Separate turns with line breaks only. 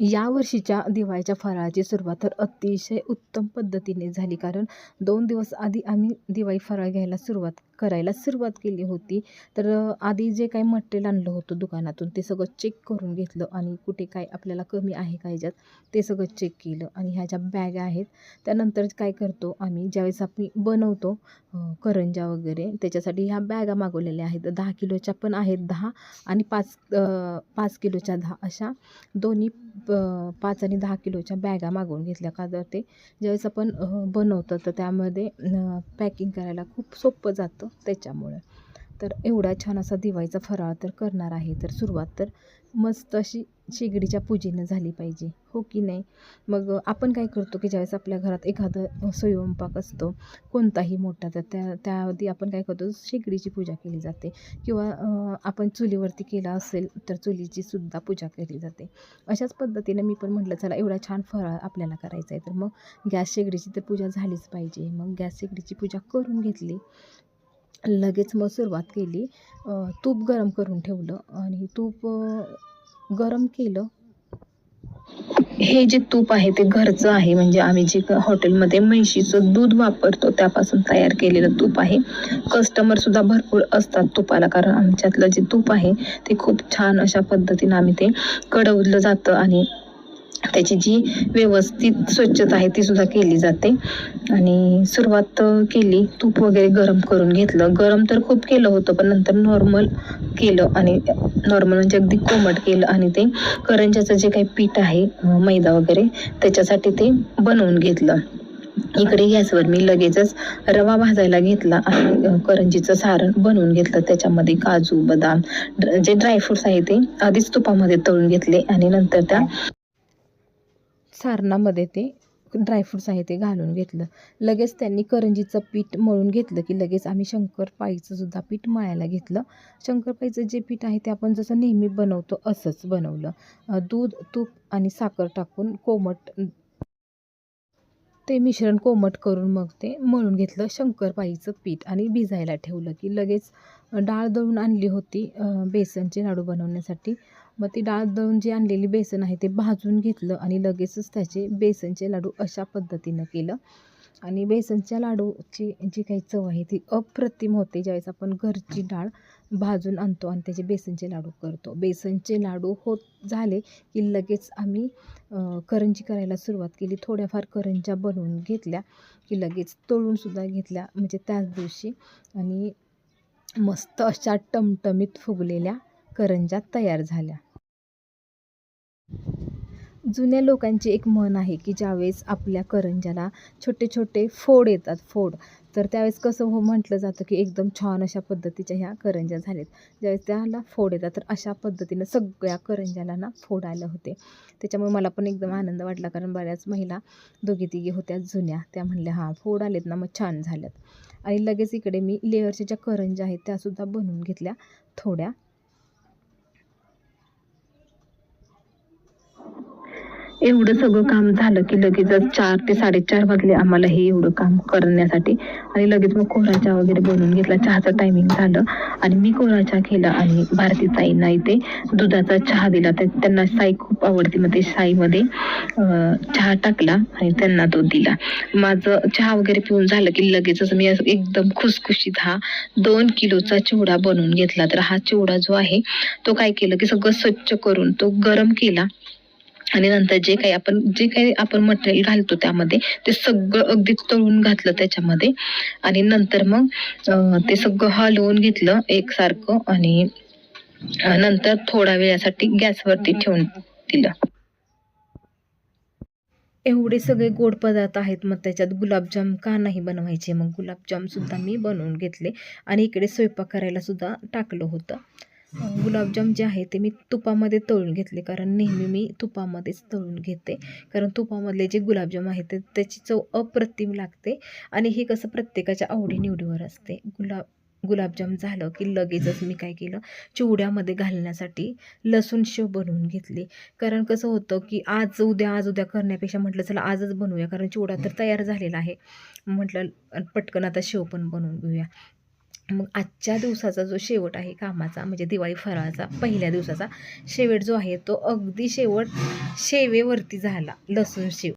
या वर्षीच्या दिवाळीच्या फराळाची सुरुवात तर अतिशय उत्तम पद्धतीने झाली. कारण दोन दिवस आधी आम्ही दिवाळी फराळ घ्यायला सुरुवात करायला सुरुवात केली होती. तर आधी जे काही मटेरियल आणलं होतं दुकानातून ते सगळं चेक करून घेतलं आणि कुठे काय आपल्याला कमी आहे का ह्याच्यात ते सगळं चेक केलं. आणि ह्या ज्या बॅग आहेत त्यानंतर काय करतो आम्ही ज्यावेळेस आपण बनवतो करंजा करंज्या वगैरे त्याच्यासाठी ह्या बॅगा मागवलेल्या आहेत. दहा किलोच्या पण आहेत दहा आणि पाच पाच किलोच्या दहा अशा दोन्ही पाच आणि दहा किलोच्या बॅगा मागवून घेतल्या. का तर ते ज्यावेळेस आपण बनवतो तर त्यामध्ये पॅकिंग करायला खूप सोपं जातं त्याच्यामुळे. तर एवढा छान असा दिवाळीचा फराळ तर करणार आहे. तर सुरुवात तर मस्त अशी शेगडीच्या पूजेनं झाली पाहिजे. हो की नाही? मग आपण काय करतो की ज्यावेळेस आपल्या घरात एखादं स्वयंपाक असतो कोणताही मोठा तर त्या त्याआधी आपण काय करतो शेगडीची पूजा केली जाते. किंवा आपण चुलीवरती केला असेल तर चुलीची सुद्धा पूजा केली जाते. अशाच पद्धतीने मी पण म्हटलं चला एवढा छान फराळ आपल्याला करायचा आहे. तर मग गॅस शेगडीची तर पूजा झालीच पाहिजे. मग गॅस शेगडीची पूजा करून घेतली लगेच मग सुरुवात केली. तूप गरम करून ठेवलं आणि तूप गरम केलं. हे जे तूप आहे ते घरचं आहे. म्हणजे आम्ही जे हॉटेलमध्ये म्हैशीचं दूध वापरतो त्यापासून तयार केलेलं तूप आहे. कस्टमर सुद्धा भरपूर असतात तुपाला कारण आमच्यातलं जे तूप आहे ते खूप छान अशा पद्धतीनं आम्ही ते कडवलं जातं आणि त्याची जी व्यवस्थित स्वच्छता आहे ती सुद्धा केली जाते. आणि सुरुवात केली तूप वगैरे गरम करून घेतलं. गरम तर खूप केलं होतं पण नंतर नॉर्मल केलं आणि नॉर्मल म्हणजे अगदी कोमट केलं आणि ते करंजाचं जे काही पीठ आहे मैदा वगैरे त्याच्यासाठी ते बनवून घेतलं. इकडे गॅसवर मी लगेचच रवा भाजायला घेतला आणि करंजीचं सारण बनवून घेतलं. त्याच्यामध्ये काजू बदाम जे ड्रायफ्रुट्स आहे ते आधीच तुपामध्ये तळून घेतले आणि नंतर त्या सारणामध्ये ते ड्रायफ्रूट्स आहे ते घालून घेतलं. लगेच त्यांनी करंजीचं पीठ मळून घेतलं की लगेच आम्ही शंकरपाळीचंसुद्धा पीठ मळायला घेतलं. शंकरपाळीचं जे पीठ आहे ते आपण जसं नेहमी बनवतो असंच बनवलं. दूध तूप आणि साखर टाकून कोमट ते मिश्रण कोमट करून मग ते मळून घेतलं शंकरपाळीचं पीठ आणि भिजायला ठेवलं की लगेच डाळ दळून आणली होती बेसनचे लाडू बनवण्यासाठी. मग ती डाळ दळून जी आणलेली बेसन आहे ते भाजून घेतलं आणि लगेचच त्याचे बेसनचे लाडू अशा पद्धतीनं केलं. आणि बेसनच्या लाडूची जी काही चव आहे ती अप्रतिम होते ज्यावेळेस आपण घरची डाळ भाजून आणतो आणि त्याचे बेसनचे लाडू करतो. बेसनचे लाडू होत झाले की लगेच आम्ही करंजी करायला सुरुवात केली. थोड्याफार करंज्या बनवून घेतल्या की लगेच तळूनसुद्धा घेतल्या म्हणजे त्याच दिवशी. आणि मस्त अशा टमटमीत फुगलेल्या करंज्या तयार झाल्या. जुन्या लोकांची एक म्हण आहे की ज्यावेळेस आपल्या करंज्याला छोटे छोटे फोड येतात फोड तर त्यावेळेस कसं हो म्हटलं जातं की एकदम छान अशा पद्धतीच्या ह्या करंज्या झाल्यात. ज्यावेळेस त्याला फोड येतात तर अशा पद्धतीनं सगळ्या करंज्याला ना फोड आलं होते. त्याच्यामुळे मला पण एकदम आनंद वाटला कारण बऱ्याच महिला दोघी तिघी होत्या जुन्या. त्या म्हणल्या हां फोड आलेत ना मग छान झाल्यात. आणि लगेच इकडे मी लेअरच्या ज्या करंज्या आहेत त्यासुद्धा बनवून घेतल्या थोड्या. एवढं सगळं काम झालं की लगेचच चार ते साडेचार वाजले आम्हाला हे एवढं काम करण्यासाठी. आणि लगेच मग कोरा चहा वगैरे बनवून घेतला. चहाचं टायमिंग झालं. आणि मी कोरा चहा केला आणि भारती ताईंना इथे दुधाचा चहा दिला. तर त्यांना साई खूप आवडते. मग ते साईमध्ये चहा टाकला आणि त्यांना तो दिला. माझं चहा वगैरे पिऊन झालं की लगेचच मी एकदम खुसखुशीत हा दोन किलोचा चिवडा बनवून घेतला. तर हा चिवडा जो आहे तो काय केलं की सगळं स्वच्छ करून तो गरम केला. आणि नंतर जे काही आपण जे काही आपण मटेरियल घालतो त्यामध्ये ते सगळं अगदी तळून घातलं त्याच्यामध्ये. आणि नंतर मग ते सगळं हलवून घेतलं एकसारखं आणि नंतर थोडा वेळासाठी गॅसवरती ठेवून दिलं. एवढे सगळे गोड पदार्थ आहेत मग त्याच्यात गुलाबजाम का नाही बनवायचे? मग गुलाबजाम सुद्धा मी बनवून घेतले. आणि इकडे स्वयंपाक करायला सुद्धा टाकलं होतं. गुलाबजाम जे आहे ते मी तुपामध्ये तळून घेतले कारण नेहमी मी तुपामध्येच तळून घेते. कारण तुपामधले जे गुलाबजाम आहे ते त्याची चव अप्रतिम लागते आणि हे कसं प्रत्येकाच्या आवडीनिवडीवर असते. गुलाब गुलाबजाम झालं की लगेचच मी काय केलं? चिवड्यामध्ये घालण्यासाठी लसूण शेव बनवून घेतली. कारण कसं होतं की आज उद्या आज उद्या करण्यापेक्षा म्हटलं चला आजच बनवूया कारण चिवडा तर तयार झालेला आहे. म्हटलं पटकन आता शेव पण बनवून घेऊया. मग आजच्या दिवसाचा जो शेवट आहे कामाचा म्हणजे दिवाळी फराळाचा पहिल्या दिवसाचा शेवट जो आहे तो अगदी शेवट शेवेवरती झाला लसूण शेव.